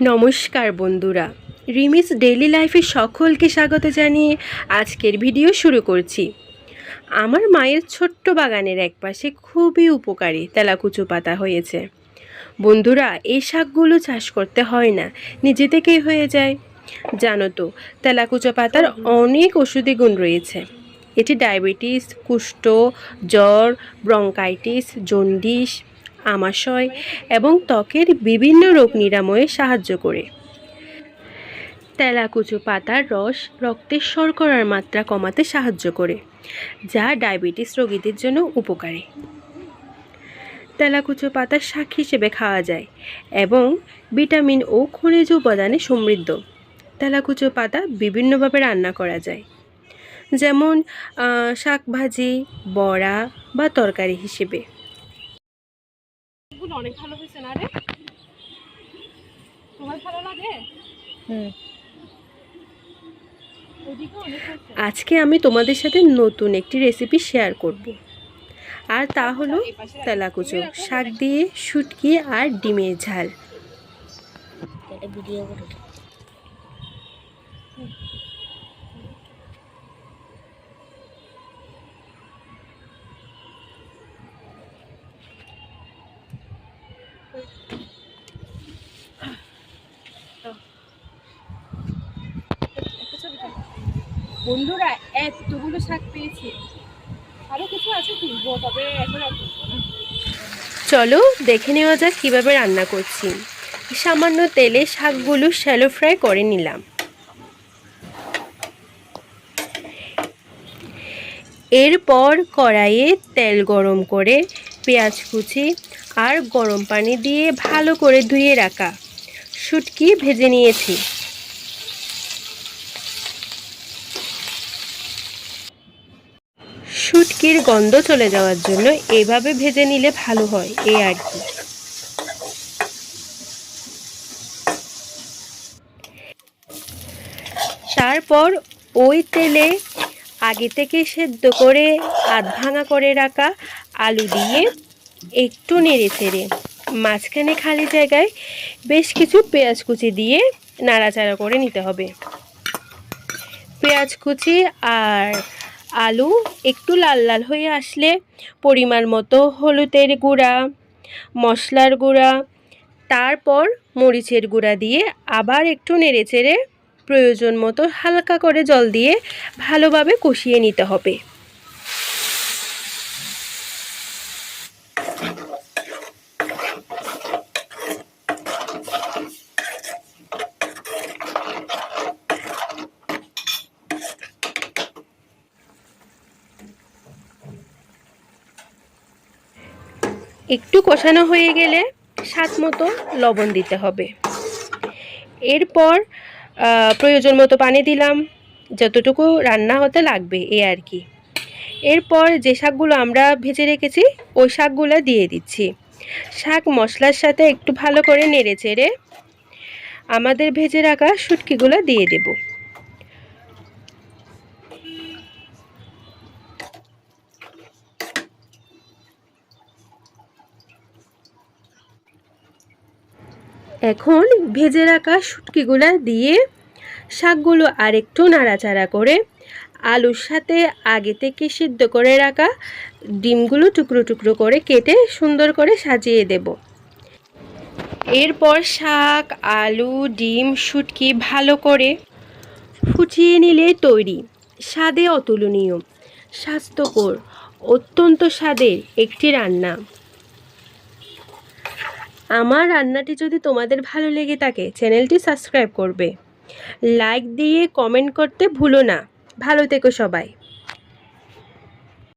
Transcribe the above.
নমস্কার বন্ধুরা, রিমিস ডেইলি লাইফে সকলকে স্বাগত জানিয়ে আজকের ভিডিও শুরু করছি। আমার মায়ের ছোট্ট বাগানের একপাশে খুবই উপকারী তেলাকুচু পাতা হয়েছে। বন্ধুরা, এই শাকগুলো চাষ করতে হয় না, নিজে থেকেই হয়ে যায়। জানো তো, তেলাকুচো পাতার অনেক ওষুধি গুণ রয়েছে। এটি ডায়াবেটিস, কুষ্ঠ, জ্বর, ব্রঙ্কাইটিস, জন্ডিস আমাশয় এবং ত্বকের বিভিন্ন রোগ নিরাময়ে সাহায্য করে। তেলাকুচু পাতার রস রক্তের শর্করার মাত্রা কমাতে সাহায্য করে, যা ডায়াবেটিস রোগীদের জন্য উপকারী। তেলাকুচু পাতার শাক হিসেবে খাওয়া যায় এবং ভিটামিন ও খনিজ উপাদানে সমৃদ্ধ। তেলাকুচু পাতা বিভিন্নভাবে রান্না করা যায়, যেমন শাক ভাজি বড়া বা তরকারি হিসেবে। অনেক ভালো হয়েছে না রে? তোমার ভালো লাগে? ওদিকে আজকে আমি তোমাদের সাথে নতুন একটি রেসিপি শেয়ার করব। আর তা হলো তেলাকুচো। শাক দিয়ে শুটকি আর ডিমের ঝাল। ভিডিও করে একটা ছবি তুলো। বন্ধুরা, এতগুলো শাক পেয়েছি। আরও কিছু আছে তুলবো তবে এখন আর চলো, দেখে নেওয়া যাক কীভাবে রান্না করছি। সামান্য তেলে শাকগুলো শ্যালো ফ্রাই করে নিলাম। এরপর কড়াইয়ে তেল গরম করে পেঁয়াজ কুচি আর গরম পানি দিয়ে ভালো করে ধুয়ে রাখা। শুটকি ভেজে নিয়েছি। শুটকির গন্ধ চলে যাওয়ার জন্য এভাবে ভেজে নিলে ভালো হয় এই আর কি। তারপর ওই তেলে আগে থেকে সেদ্ধ করে আধ ভাঙা করে রাখা আলু দিয়ে একটু নেড়ে চেড়ে, মাঝখানে খালি জায়গায় বেশ কিছু পেঁয়াজ কুচি দিয়ে নাড়াচাড়া করে নিতে হবে। পেঁয়াজ কুচি আর আলু একটু লাল লাল হয়ে আসলে পরিমাণ মতো হলুদের গুঁড়া, মশলার গুঁড়া, তারপর মরিচের গুঁড়া দিয়ে আবার একটু নেড়ে চেড়ে প্রয়োজন মতো হালকা করে জল দিয়ে ভালোভাবে কষিয়ে নিতে হবে। একটু কষানো হয়ে গেলে স্বাদ মতো লবণ দিতে হবে। এরপর প্রয়োজন মতো পানি দিলাম। যতটুকু রান্না হতে লাগবে, এ আর কি। এরপর যে শাকগুলো আমরা ভেজে রেখেছি, ওই শাকগুলো দিয়ে দিচ্ছি। শাক মশলার সাথে একটু ভালো করে নেড়ে চেড়ে আমাদের ভেজে রাখা শুটকিগুলো দিয়ে দেব। এখন ভেজে রাখা শুটকিগুলো দিয়ে শাকগুলো আরেকটু নাড়াচাড়া করে আলুর সাথে আগে থেকে সিদ্ধ করে রাখা ডিমগুলো টুকরো টুকরো করে কেটে সুন্দর করে সাজিয়ে দেব। এরপর শাক, আলু, ডিম, শুটকি ভালো করে ফুটিয়ে নিলে তৈরি। স্বাদে অতুলনীয়, স্বাস্থ্যকর, অত্যন্ত স্বাদের একটি রান্না। আমার রান্নাটি যদি তোমাদের ভালো লেগে থাকে, চ্যানেলটি সাবস্ক্রাইব করবে। লাইক দিয়ে কমেন্ট করতে ভুলো না। ভালো থেকো সবাই।